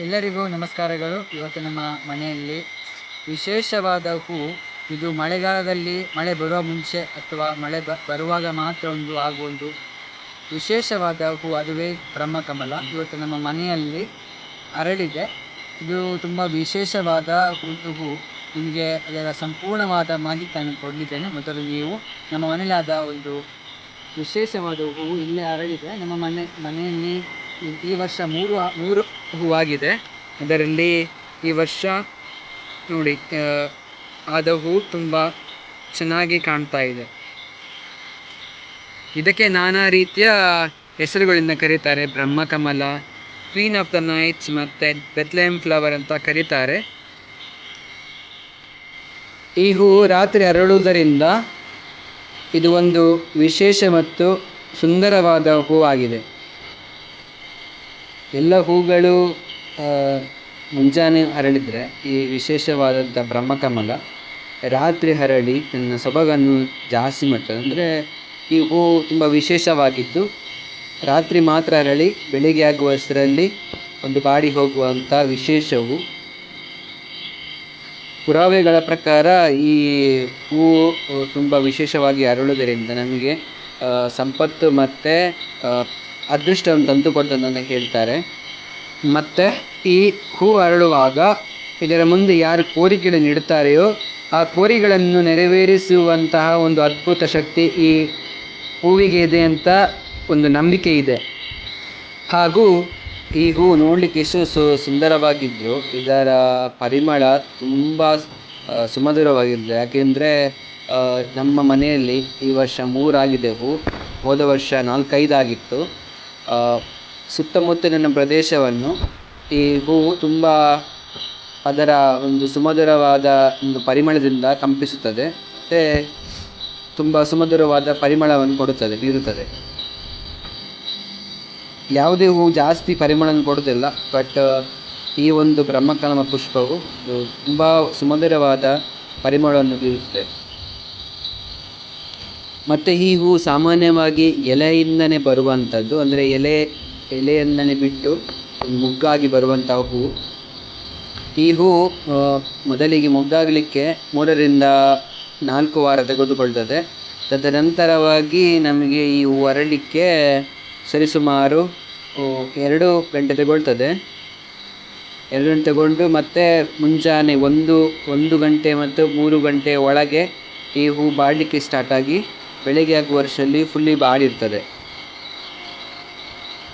ಎಲ್ಲರಿಗೂ ನಮಸ್ಕಾರಗಳು. ಇವತ್ತು ನಮ್ಮ ಮನೆಯಲ್ಲಿ ವಿಶೇಷವಾದ ಹೂವು ಇದು ಮಳೆಗಾಲದಲ್ಲಿ ಮಳೆ ಬರುವ ಮುಂಚೆ ಅಥವಾ ಮಳೆ ಬ, ಬರುವಾಗ ಮಾತ್ರ ಒಂದು ಆಗುವ ಒಂದು ವಿಶೇಷವಾದ ಹೂ. ಅದುವೇ ಬ್ರಹ್ಮಕಮಲ ಇವತ್ತು ನಮ್ಮ ಮನೆಯಲ್ಲಿ ಅರಳಿದೆ. ಇದು ತುಂಬ ವಿಶೇಷವಾದ ಒಂದು ಹೂವು ನಿಮಗೆ ಅದರ ಸಂಪೂರ್ಣವಾದ ಮಾಹಿತಿಯನ್ನು ಕೊಡಲಿದ್ದೇನೆ. ಮೊದಲು ನೀವು ನಮ್ಮ ಮನೆಯಲ್ಲಾದ ಒಂದು ವಿಶೇಷವಾದ ಹೂವು ಇಲ್ಲೇ ಅರಳಿದೆ. ನಮ್ಮ ಮನೆ, ಮನೆಯಲ್ಲಿ ಈ- ವರ್ಷ ಮೂರು ಮೂರು ಹೂವಾಗಿದೆ. ಅದರಲ್ಲಿ ಈ ವರ್ಷ ನೋಡಿ ಆದ ಹೂ ತುಂಬ ಚೆನ್ನಾಗಿ ಕಾಣ್ತಾ ಇದೆ. ಇದಕ್ಕೆ ನಾನಾ ರೀತಿಯ ಹೆಸರುಗಳಿಂದ ಕರೀತಾರೆ. Brahmakamal queen of the nights ಮತ್ತು ಬೆತ್ಲೆಮ್ ಫ್ಲವರ್ ಅಂತ ಕರೀತಾರೆ. ಈ ಹೂವು ರಾತ್ರಿ ಅರಳುವುದರಿಂದ ಇದು ಒಂದು ವಿಶೇಷ ಮತ್ತು ಸುಂದರವಾದ ಹೂವಾಗಿದೆ. ಎಲ್ಲ ಹೂಗಳು ಮುಂಜಾನೆ ಅರಳಿದರೆ ಈ ವಿಶೇಷವಾದಂಥ ಬ್ರಹ್ಮಕಮಲ, ರಾತ್ರಿ ಅರಳಿ ತನ್ನ ಸೊಬಗನ್ನು ಜಾಸ್ತಿ ಮಾಡ್ತದೆ. ಅಂದರೆ ಈ ಹೂವು ತುಂಬ ವಿಶೇಷವಾಗಿದ್ದು ರಾತ್ರಿ ಮಾತ್ರ ಅರಳಿ ಬೆಳಿಗ್ಗೆ ಆಗುವಷ್ಟರಲ್ಲಿ ಒಂದು ಬಾಡಿ ಹೋಗುವಂಥ ವಿಶೇಷ ಹೂ ಪುರಾವೆಗಳ ಪ್ರಕಾರ ಈ ಹೂವು ತುಂಬ ವಿಶೇಷವಾಗಿ ಅರಳುವುದರಿಂದ ನಮಗೆ ಸಂಪತ್ತು ಮತ್ತು ಅದೃಷ್ಟವನ್ನು ತಂದು ಅಂತ ಹೇಳ್ತಾರೆ. ಮತ್ತು ಈ ಹೂ ಅರಳುವಾಗ ಇದರ ಮುಂದೆ ಯಾರು ಕೋರಿಕೆಗಳನ್ನು ಇಡ್ತಾರೆಯೋ ಆ ಕೋರಿಗಳನ್ನು ನೆರವೇರಿಸುವಂತಹ ಒಂದು ಅದ್ಭುತ ಶಕ್ತಿ ಈ ಹೂವಿಗೆ ಇದೆ ಅಂತ ಒಂದು ನಂಬಿಕೆ ಇದೆ. ಹಾಗೂ ಈ ಹೂ ನೋಡಲಿಕ್ಕೆ ಎಷ್ಟು ಸು ಸುಂದರವಾಗಿದ್ದರೂ ಇದರ ಪರಿಮಳ ತುಂಬ ಸುಮಧುರವಾಗಿದೆ ಯಾಕೆಂದರೆ ನಮ್ಮ ಮನೆಯಲ್ಲಿ ಈ ವರ್ಷ ಮೂರಾಗಿದೆ ಹೂ. ಹೋದ ವರ್ಷ ನಾಲ್ಕೈದಾಗಿತ್ತು. ಸುತ್ತಮುತ್ತಲಿನ ಪ್ರದೇಶವನ್ನು ಈ ಹೂವು ತುಂಬ ಅದರ ಒಂದು ಸುಮಧುರವಾದ ಒಂದು ಪರಿಮಳದಿಂದ ಕಂಪಿಸುತ್ತದೆ ಮತ್ತು ತುಂಬ ಸುಮಧುರವಾದ ಪರಿಮಳವನ್ನು ಕೊಡುತ್ತದೆ, ಬೀರುತ್ತದೆ. ಯಾವುದೇ ಹೂವು ಜಾಸ್ತಿ ಪರಿಮಳವನ್ನು ಕೊಡುವುದಿಲ್ಲ ಬಟ್ ಈ ಒಂದು ಬ್ರಹ್ಮಕಮಲ ಪುಷ್ಪವು ತುಂಬ ಸುಮಧುರವಾದ ಪರಿಮಳವನ್ನು ಬೀರುತ್ತದೆ. ಮತ್ತು ಈ ಹೂವು ಸಾಮಾನ್ಯವಾಗಿ ಎಲೆಯಿಂದನೇ ಬರುವಂಥದ್ದು, ಅಂದರೆ ಎಲೆ, ಎಲೆಯಿಂದನೇ ಬಿಟ್ಟು ಮೊಗ್ಗಾಗಿ ಬರುವಂಥ ಹೂವು ಈ ಹೂವು ಮೊದಲಿಗೆ ಮೊಗ್ಗಾಗಲಿಕ್ಕೆ ಮೂರರಿಂದ ನಾಲ್ಕು ವಾರ ತೆಗೆದುಕೊಳ್ತದೆ. ತದನಂತರವಾಗಿ ನಮಗೆ ಈ ಹೂವು ಅರಳಲಿಕ್ಕೆ ಸರಿಸುಮಾರು ಎರಡು ಗಂಟೆ ತಗೊಳ್ತದೆ. ಎರಡು ಗಂಟೆ ತಗೊಂಡು ಮತ್ತೆ ಮುಂಜಾನೆ ಒಂದು ಒಂದು ಗಂಟೆ ಮತ್ತು ಮೂರು ಗಂಟೆ ಒಳಗೆ ಈ ಹೂ ಬಾಡಲಿಕ್ಕೆ ಸ್ಟಾರ್ಟ್ ಆಗಿ ಆಗುವ ವರ್ಷದಲ್ಲಿ ಫುಲ್ಲಿ ಬಾಡಿರ್ತದೆ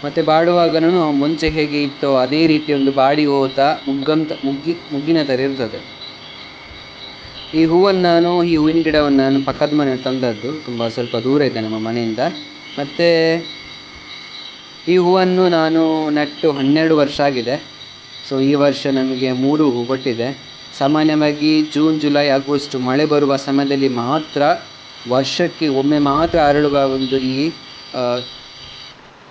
ಮತ್ತೆ ಬಾಡುವಾಗನೂ ಮುಂಚೆ ಹೇಗೆ ಇತ್ತೋ ಅದೇ ರೀತಿ ಒಂದು ಬಾಡಿ ಹೋತಾ ಮುಗ್ಗಂತ ಮುಗ್ಗಿ, ಮುಗ್ಗಿನ ಥರ ಇರ್ತದೆ. ಈ ಹೂವನ್ನು ನಾನು, ಈ ಹೂವಿನ ಗಿಡವನ್ನು ನಾನು ಪಕ್ಕದ ಮನೆ ತಂದದ್ದು. ತುಂಬ ಸ್ವಲ್ಪ ದೂರ ಇದೆ ನಮ್ಮ ಮನೆಯಿಂದ. ಮತ್ತು ಈ ಹೂವನ್ನು ನಾನು ನೆಟ್ಟು ಹನ್ನೆರಡು ವರ್ಷ ಆಗಿದೆ. ಸೊ ಈ ವರ್ಷ ನಮಗೆ ಮೂರು ಹೂ ಕೊಟ್ಟಿದೆ. ಸಾಮಾನ್ಯವಾಗಿ ಜೂನ್ ಜುಲೈ ಆಗಸ್ಟ್ ಮಳೆ ಬರುವ ಸಮಯದಲ್ಲಿ ಮಾತ್ರ ವರ್ಷಕ್ಕೆ ಒಮ್ಮೆ ಮಾತ್ರ ಅರಳುವ ಒಂದು ಈ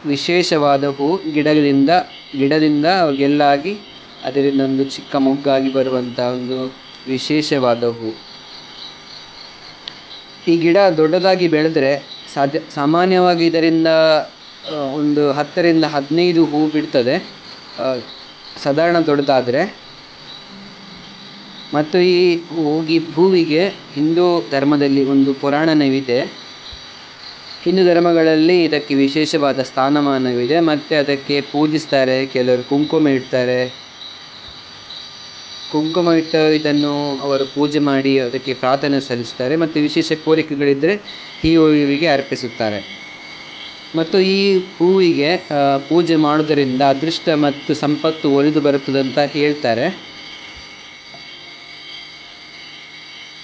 ವಿಶೇಷವಾದ ಹೂ ಗಿಡದಿಂದ ಗಿಡದಿಂದ ಗೆಲ್ಲಾಗಿ ಅದರಿಂದ ಒಂದು ಚಿಕ್ಕ ಮೊಗ್ಗಾಗಿ ಬರುವಂಥ ಒಂದು ವಿಶೇಷವಾದ ಹೂ. ಈ ಗಿಡ ದೊಡ್ಡದಾಗಿ ಬೆಳೆದರೆ ಸಾಧ್ಯ, ಸಾಮಾನ್ಯವಾಗಿ ಇದರಿಂದ ಒಂದು ಹತ್ತರಿಂದ ಹದಿನೈದು ಹೂ ಬಿಡ್ತದೆ. ಸಾಧಾರಣ ದೊಡ್ಡದಾದರೆ ಮತ್ತು ಈ ಹೋಗಿ ಭೂವಿಗೆ ಹಿಂದೂ ಧರ್ಮದಲ್ಲಿ ಒಂದು ಪುರಾಣವಿದೆ ಹಿಂದೂ ಧರ್ಮಗಳಲ್ಲಿ ಇದಕ್ಕೆ ವಿಶೇಷವಾದ ಸ್ಥಾನಮಾನವಿದೆ. ಮತ್ತು ಅದಕ್ಕೆ ಪೂಜಿಸ್ತಾರೆ, ಕೆಲವರು ಕುಂಕುಮ ಇಡ್ತಾರೆ. ಕುಂಕುಮ ಇಟ್ಟು ಇದನ್ನು ಅವರು ಪೂಜೆ ಮಾಡಿ ಅದಕ್ಕೆ ಪ್ರಾರ್ಥನೆ ಸಲ್ಲಿಸ್ತಾರೆ. ಮತ್ತು ವಿಶೇಷ ಕೋರಿಕೆಗಳಿದ್ದರೆ ಈ ಹೂವಿಗೆ ಅರ್ಪಿಸುತ್ತಾರೆ. ಮತ್ತು ಈ ಹೂವಿಗೆ ಪೂಜೆ ಮಾಡುವುದರಿಂದ ಅದೃಷ್ಟ ಮತ್ತು ಸಂಪತ್ತು ಒಲಿದು ಬರುತ್ತದೆ ಅಂತ ಹೇಳ್ತಾರೆ.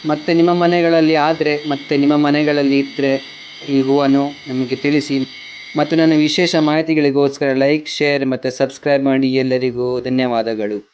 ಮತ್ತು ನಿಮ್ಮ ಮನೆಗಳಲ್ಲಿ ಆದರೆ, ಮತ್ತು ನಿಮ್ಮ ಮನೆಗಳಲ್ಲಿ ಇದ್ದರೆ ಈ ಹೂವನ್ನು ನಮಗೆ ತಿಳಿಸಿ. ಮತ್ತು ನನ್ನ ವಿಶೇಷ ಮಾಹಿತಿಗಳಿಗೋಸ್ಕರ ಲೈಕ್ ಶೇರ್ ಮತ್ತು ಸಬ್ಸ್ಕ್ರೈಬ್ ಮಾಡಿ ಎಲ್ಲರಿಗೂ ಧನ್ಯವಾದಗಳು.